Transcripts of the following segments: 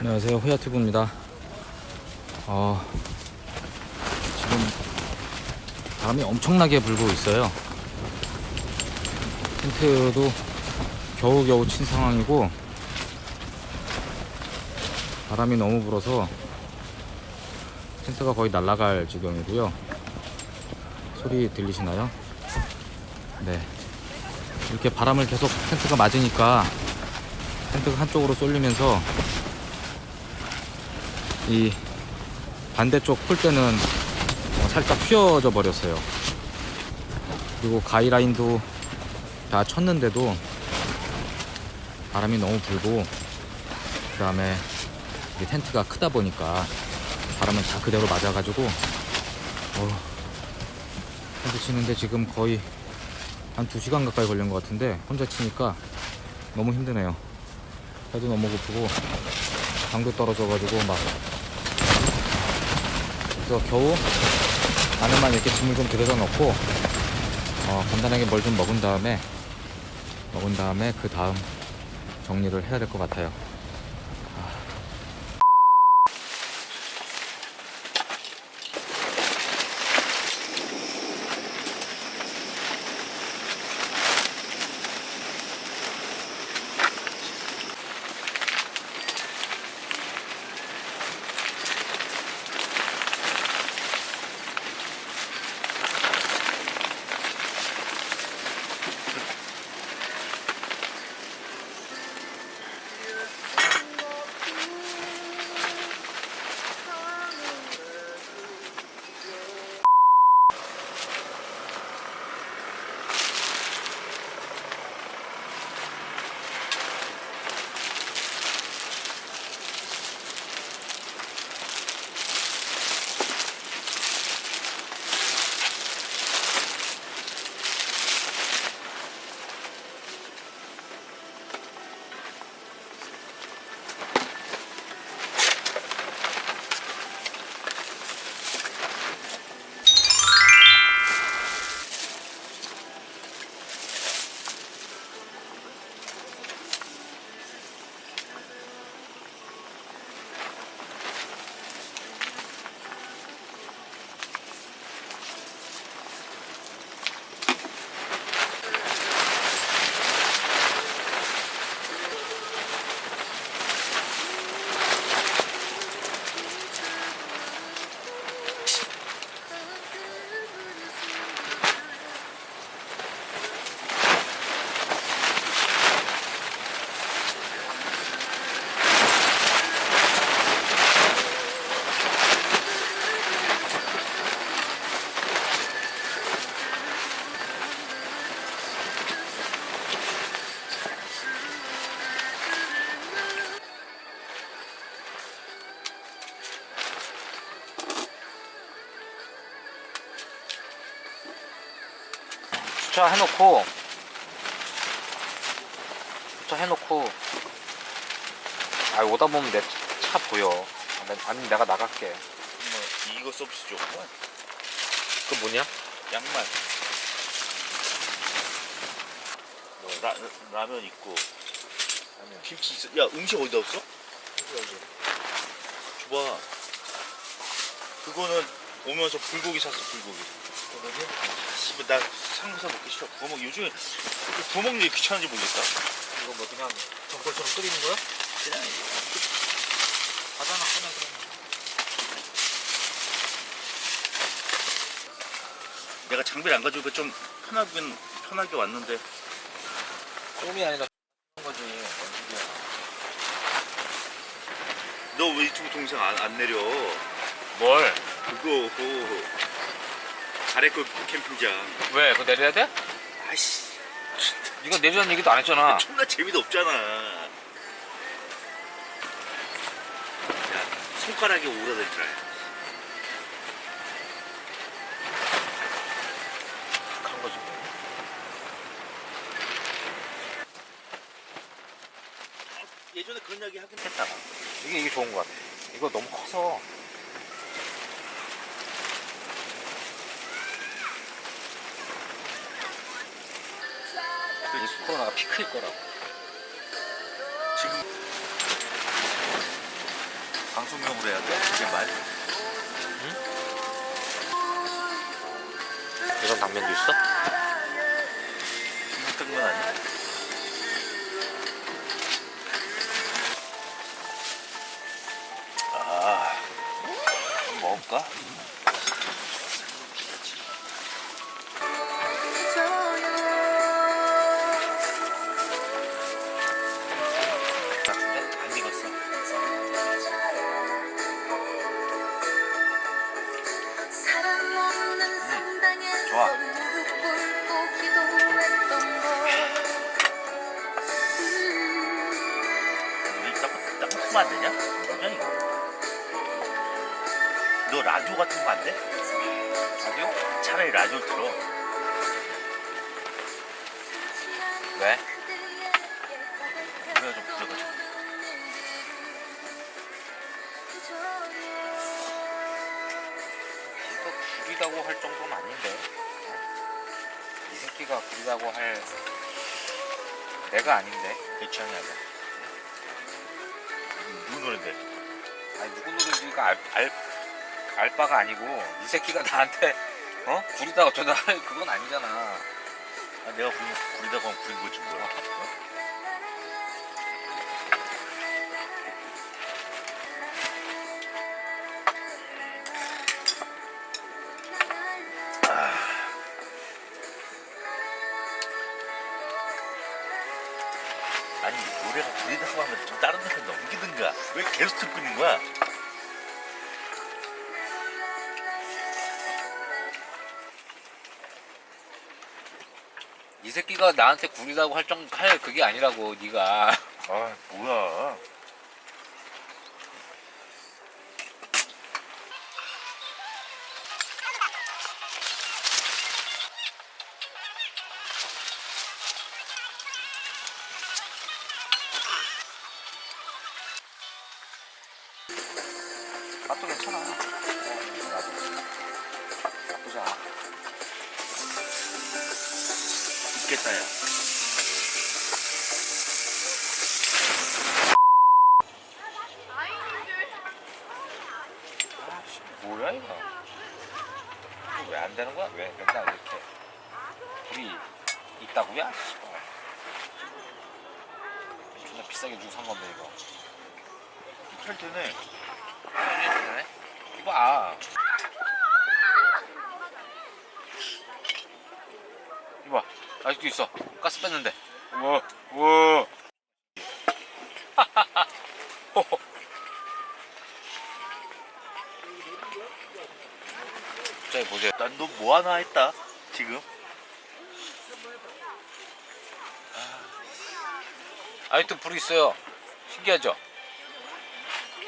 안녕하세요. 호야튜브입니다. 어, 지금 바람이 엄청나게 불고 있어요. 텐트도 겨우겨우 친 상황이고 바람이 너무 불어서 텐트가 거의 날아갈 지경이고요. 소리 들리시나요? 네. 이렇게 바람을 계속 텐트가 맞으니까 텐트가 한쪽으로 쏠리면서 이 반대쪽 풀대는 어, 살짝 휘어져 버렸어요. 그리고 가이라인도 다 쳤는데도 바람이 너무 불고 그 다음에 텐트가 크다 보니까 바람은 다 그대로 맞아가지고 어, 텐트 치는데 지금 거의 한 2시간 가까이 걸린 것 같은데 혼자 치니까 너무 힘드네요. 해도 너무 고프고 강도 떨어져가지고 막 그래서 겨우 안에만 이렇게 짐을 좀 들여다 놓고 어, 간단하게 뭘 좀 먹은 다음에 먹은 다음에 그 다음 정리를 해야 될 것 같아요. 주차해놓고. 주차해놓고. 아 오다 보면 내 차 보여. 아, 내- 아니 내가 나갈게. 뭐 이거 서비스 좋구만. 그 뭐냐? 양말. 뭐 라, 라면 있고. 김치 있어? 야 음식 어디다 없어? 줘봐. 그거는 오면서 불고기 샀어 불고기 씨발 나 삼겹살 먹기 싫어. 구워 먹 요즘에 그렇게 구워 먹는 게 귀찮은지 모르겠다. 이거 뭐 그냥 전골처럼 끓이는 거야? 그냥 하잖아 그냥 그러면 내가 장비를 안 가지고 좀 편하게 편하게 왔는데. 좀이 아니라 거지 원식이야. 너왜 유튜브 동생 안, 안 내려? 뭘? 그거. 그 아래 그 캠핑장 왜? 그거 내려야 돼? 아이씨 이거 내리라는 얘기도 안 했잖아 존나 재미도 없잖아 오르는 줄 알아요. 한 거죠. 예전에 그런 이야기 하긴 했잖아. 이게 이게 좋은 것 같아. 이거 너무 커서 코로나가 피크일 거라고. 지금 방송용으로 해야 돼? 이게 말? 이런 당면도 있어? 생각한 건 아니야? 아, 좀 먹을까? 안 되냐? 뭐냐 이거? 너 라디오 같은 거 안 돼? 라디오? 차라리 라디오 틀어. 왜? 그래야 좀 부족하지. 이거 구리다고 할 정도는 아닌데. 이 새끼가 구리다고 할 내가 아닌데. 내 취향이 아니야. 누구 노래인데? 아니 누구 노래인지가 알, 알, 알 바가 아니고 이 새끼가 나한테 어 구리다 어쩌다 할 그건 아니잖아. 아, 내가 부린, 부리다고 하면 부린 거지 뭐야. 어? 듣고 있는 거야? 이 새끼가 나한테 구리다고 할 정, 할 그게 아니라고 네가 아 뭐야 있겠다 야 아씨 뭐야 이거? 왜 안 되는 거야? 왜 맨날 이렇게 있다고야? 씨발. 존나 비싸게 주고 산 건데 이거. 잘 되네 되네? 이거 봐. 이거 봐. 아직도 있어. 가스 뺐는데. 우와, 우와. 자, 보세요. 난 너 뭐 하나 했다 지금 아직도 불이 있어요. 신기하죠?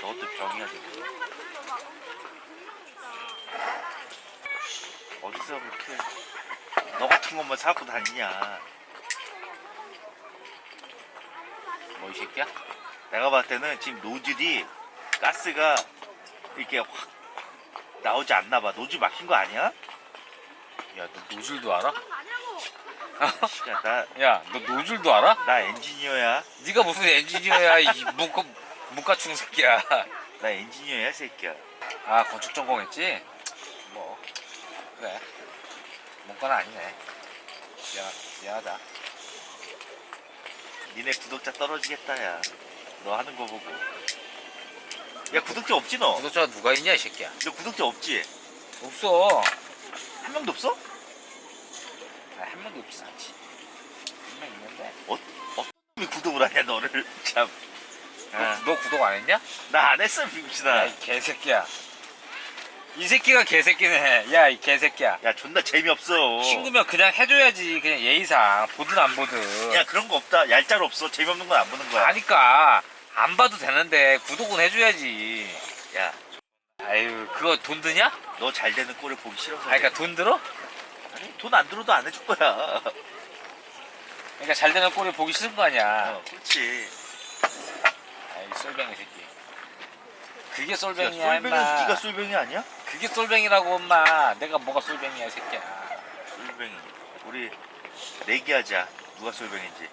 저것도 병이야 지금 어디서 그렇게 너 같은 것만 사고 다니냐 뭐 이 새끼야? 내가 봤을 때는 지금 노즐이 가스가 이렇게 확 나오지 않나 봐 노즐 막힌 거 아니야? 야, 너 노즐도 알아? 시간 나, 야, 너 노즐도 알아? 나 엔지니어야 네가 무슨 엔지니어야, 이 문과, 문과충 새끼야. 나 엔지니어야 새끼야 아, 건축 전공했지? 뭐, 그래. 문과는 아니네. 미안, 미안하다. 니네 구독자 떨어지겠다 야 너 하는 거 보고 야 구독자 없지 너? 구독자가 누가 있냐, 이 새끼야? 너 구독자 없지? 없어. 한 명도 없어? 아, 한 명도 없진 않지. 한 명 있는데. 왜 구독을 하냐 너를 참 너, 아, 너 구독 안 했냐? 나 안 했어 야, 이 개새끼야. 이 새끼가 개새끼네. 야, 이 개새끼야. 야 존나 재미없어 친구면 그냥 해줘야지. 그냥 예의상. 보든 안 보든. 야 그런 거 없다 얄짤 없어 재미없는 건 안 보는 거야 아니까 안 봐도 되는데 구독은 해줘야지. 야, 아유 그거 돈 드냐? 너잘 되는 꼴을 보기 싫어서. 아 그러니까 돈 들어? 아니, 돈 안 들어도 안 해줄 거야. 그러니까 잘 되는 꼴을 보기 싫은 거 아니야 어, 그렇지. 아이 쏠뱅이 새끼 그게 야, 쏠뱅이야 솔뱅은 임마 네가 솔뱅이 아니야? 그게 쏠뱅이라고 엄마 내가 뭐가 쏠뱅이야 이 새끼야 솔뱅이. 우리 내기하자. 누가 솔뱅인지.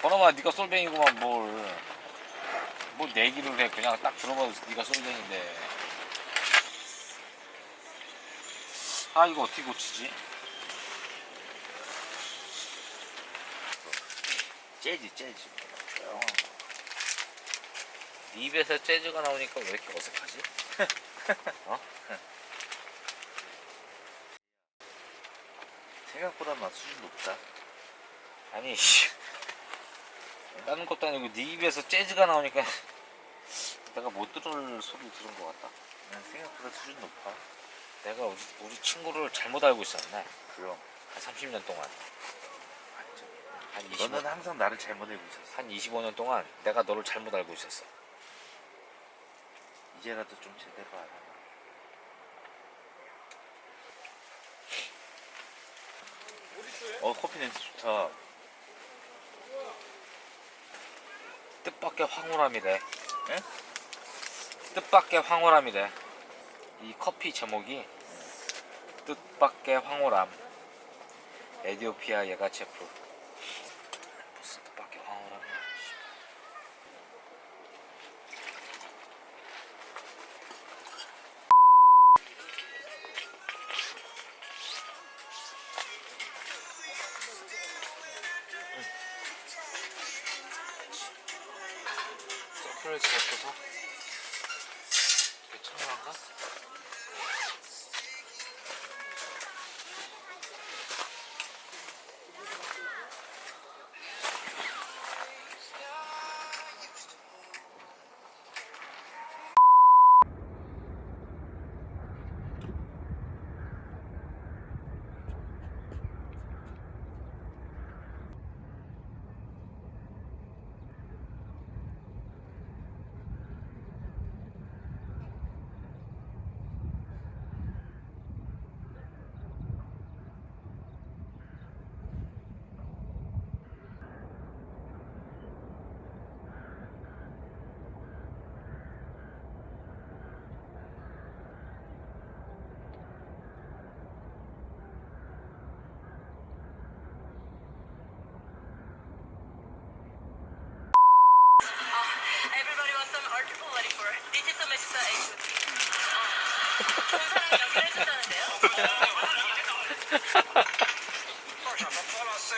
번호마 네가 쏠뱅이구만 뭘. 뭐 내기를 해 그냥 딱 들어봐도 네가 쏠뱅인데. 아 이거 어떻게 고치지? 재즈, 재즈. 어. 네 입에서 재즈가 나오니까 왜 이렇게 어색하지? 어? 생각보다 맛 수준 높다. 아니 씨. 다른 것도 아니고 네 입에서 재즈가 나오니까 내가 못 들을 소리를 들은 것 같다. 난 생각보다 수준 높아. 내가 우리, 우리 친구를 잘못 알고 있었네. 그럼. 한 30년 동안. 한 25, 너는 항상 나를 잘못 알고 있었어. 한 25년 동안 내가 너를 잘못 알고 있었어. 이제라도 좀 제대로 알아. 어, 커피 냄새 좋다. 뜻밖의 황홀함이래. 에? 뜻밖의 황홀함이래. 이 커피 제목이 뜻밖의 황홀함. 에디오피아 예가 체프. ます。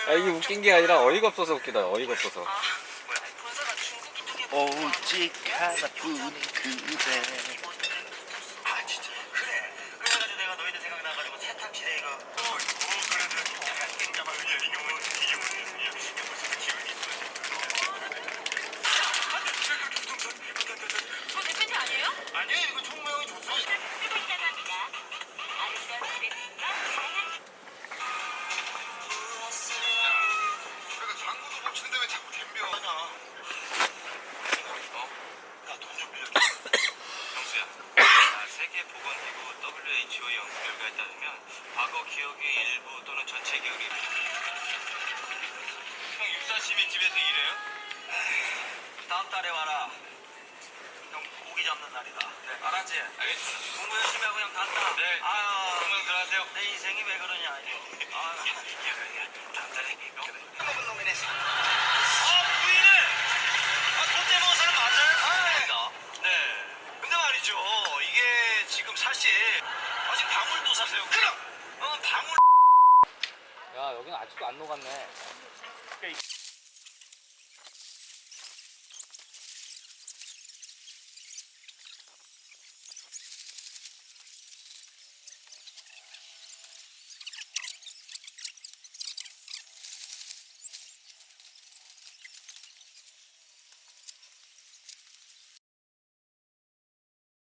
아 이게 웃긴 게 아니라 어이가 없어서 웃기다. 어이가 없어서. 오직 하나뿐인 그대. 기억의 일부 또는 전체 기억이. 형 육사시민 집에서 일해요? 다음 달에 와라. 형 고기 잡는 날이다. 네. 알았지? 알겠습니다. 공부 열심히 하고 형 간다. 네. 아유 공명 들어가세요. 내 인생이 왜 그러냐 이거. 아. 다음 달에 먹은 놈이네 아 부인을! 아돈 떼먹은 사람 맞아요? 네. 근데 말이죠 이게 지금 사실 아직 방울도 사세요. 그럼 야 여기는 아직도 안 녹았네.